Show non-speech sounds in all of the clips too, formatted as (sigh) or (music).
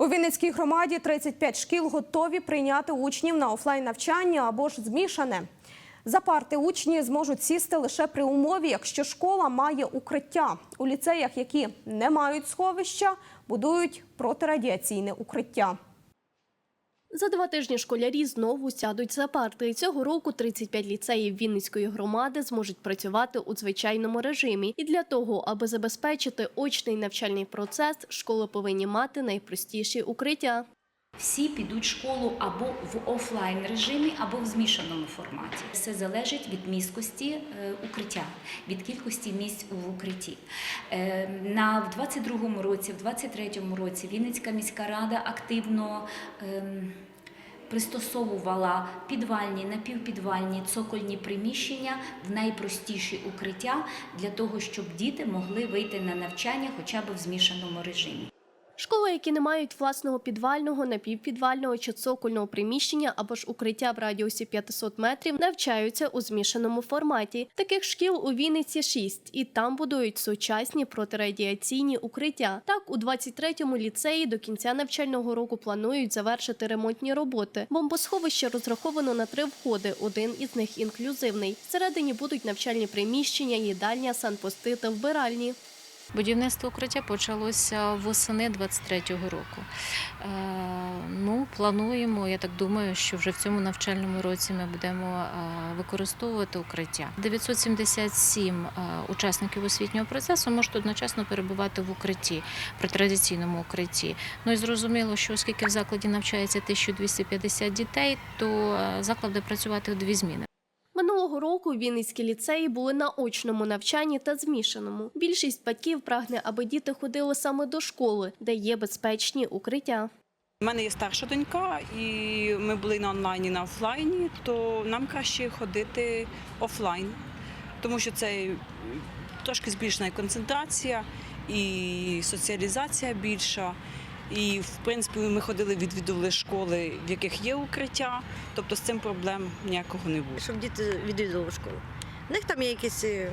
У Вінницькій громаді 35 шкіл готові прийняти учнів на офлайн навчання або ж змішане. За парти учні зможуть сісти лише при умові, якщо школа має укриття. У ліцеях, які не мають сховища, будують протирадіаційне укриття. За два тижні школярі знову сядуть за парти. Цього року 35 ліцеїв Вінницької громади зможуть працювати у звичайному режимі. І для того, аби забезпечити очний навчальний процес, школи повинні мати найпростіші укриття. Всі підуть в школу або в офлайн режимі, або в змішаному форматі. Все залежить від міськості е, укриття, від кількості місць в укритті. Е, На в 22-му році, в 23-му році Вінницька міська рада активно. ем, Пристосовувала підвальні, напівпідвальні, цокольні приміщення в найпростіші укриття для того, щоб діти могли вийти на навчання хоча б в змішаному режимі. Школи, які не мають власного підвального, напівпідвального чи цокольного приміщення або ж укриття в радіусі 500 метрів, навчаються у змішаному форматі. Таких шкіл у Вінниці шість, і там будують сучасні протирадіаційні укриття. Так, у 23-му ліцеї до кінця навчального року планують завершити ремонтні роботи. Бомбосховище розраховано на три входи. Один із них інклюзивний. Всередині будуть навчальні приміщення, їдальня, санпости та вбиральні. Будівництво укриття почалося восени 23-го року. Е, ну, плануємо, я так думаю, що вже в цьому навчальному році ми будемо е, використовувати укриття. 977 е, учасників освітнього процесу можуть одночасно перебувати в укритті, при традиційному укритті. Ну і зрозуміло, що оскільки в закладі навчається 1250 дітей, то заклад буде працювати у дві зміни. Минулого року Вінницькі ліцеї були на очному навчанні та змішаному. Більшість батьків прагне, аби діти ходили саме до школи, де є безпечні укриття. У мене є старша донька, і ми були на онлайні, на офлайні, то нам краще ходити офлайн, тому що це трошки збільшена концентрація і соціалізація більша. І, в принципі, ми ходили, відвідували школи, в яких є укриття, тобто з цим проблем ніякого не було. щоб діти відвідували школу. У них там є якісь, е,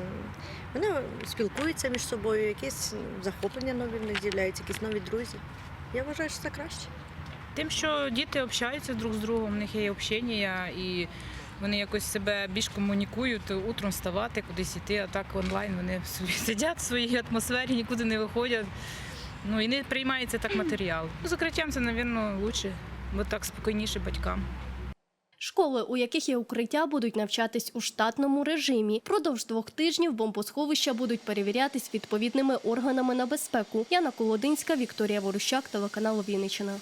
вони спілкуються між собою, якісь захоплення нові в них з'являються, якісь нові друзі. Я вважаю, що це краще. Тим, що діти общаються друг з другом, в них є общення і вони якось себе більш комунікують, утром вставати, кудись йти, а так онлайн вони собі (laughs) сидять в своїй атмосфері, нікуди не виходять. Ну і не приймається так матеріал. Ну, закриттям це, мабуть, краще, бо так спокійніше батькам. Школи, у яких є укриття, будуть навчатись у штатному режимі. Продовж двох тижнів бомбосховища будуть перевірятись відповідними органами на безпеку. Яна Колодинська, Вікторія Ворущак, телеканал Вінниччина.